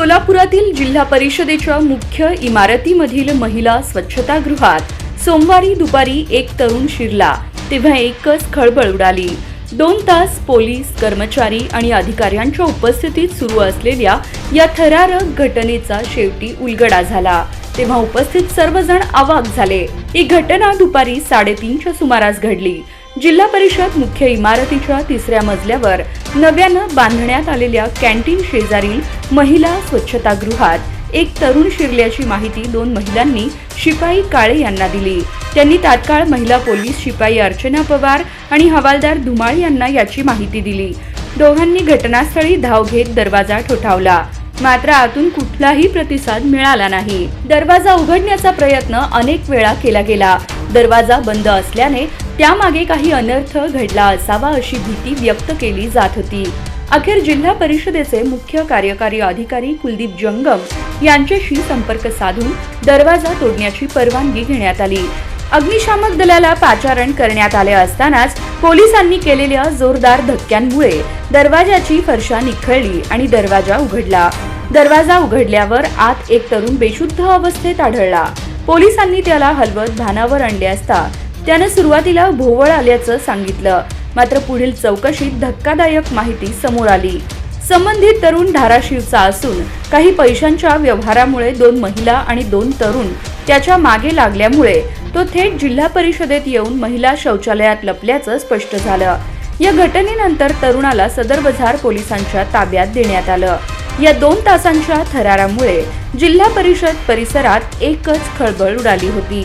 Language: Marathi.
सोलापुरातील जिल्हा परिषदेच्या मुख्य इमारतीमधील महिला स्वच्छतागृहात सोमवारी दुपारी एक तरुण शिरला. तेव्हा एकच खळबळ उडाली. दोन तास पोलीस कर्मचारी आणि अधिकाऱ्यांच्या उपस्थितीत सुरू असलेल्या या थरारक घटनेचा शेवटी उलगडा झाला. तेव्हा उपस्थित सर्वजण अवाक झाले. ही घटना दुपारी साडेतीनच्या सुमारास घडली. जिल्हा परिषद मुख्य इमारतीच्या तिसऱ्या मजल्यावर नव्यानं बांधण्यात आलेल्या कॅन्टीन शेजारील महिला स्वच्छतागृहात एक तरुण शिरल्याची माहिती दोन महिलांनी शिपाई काळे यांना दिली. त्यांनी तात्काळ महिला पोलीस शिपाई अर्चना पवार आणि हवालदार धुमाळ यांना याची माहिती दिली. दोघांनी घटनास्थळी धाव घेत दरवाजा ठोठावला. मात्र आतून कुठलाही प्रतिसाद मिळाला नाही. दरवाजा उघडण्याचा प्रयत्न अनेक वेळा केला गेला. दरवाजा बंद असल्याने त्यामागे काही अनर्थ घडला असावा अशी भीती व्यक्त केली जात होती. अखेर जिल्हा परिषदेचे मुख्य कार्यकारी अधिकारी कुलदीप जंगम यांच्याशी संपर्क साधून दरवाजा तोडण्याची परवानगी घेण्यात आली. अग्निशामक दलाला पाचारण करण्यात आले असतानाच पोलिसांनी केलेल्या जोरदार धक्क्यांमुळे दरवाजाची फरशा निखळली आणि दरवाजा उघडला. दरवाजा उघडल्यावर आत एक तरुण बेशुद्ध अवस्थेत आढळला. पोलिसांनी त्याला हलवत भानावर आणले असता त्यानं सुरुवातीला भोवळ आल्याचं सांगितलं. मात्र पुढील चौकशीत धक्कादायक माहिती समोर आली. संबंधित तरुण धाराशिवचा असून काही पैशांच्या व्यवहारामुळे दोन महिला आणि दोन तरुण त्याच्यामागे लागल्यामुळे तो थेट जिल्हा परिषदेत येऊन महिला शौचालयात लपल्याचं स्पष्ट झालं. या घटनेनंतर तरुणाला सदर बझार पोलिसांच्या ताब्यात देण्यात आलं. या दोन तासांच्या थरारामुळे जिल्हा परिषद परिसरात एकच खळबळ उडाली होती.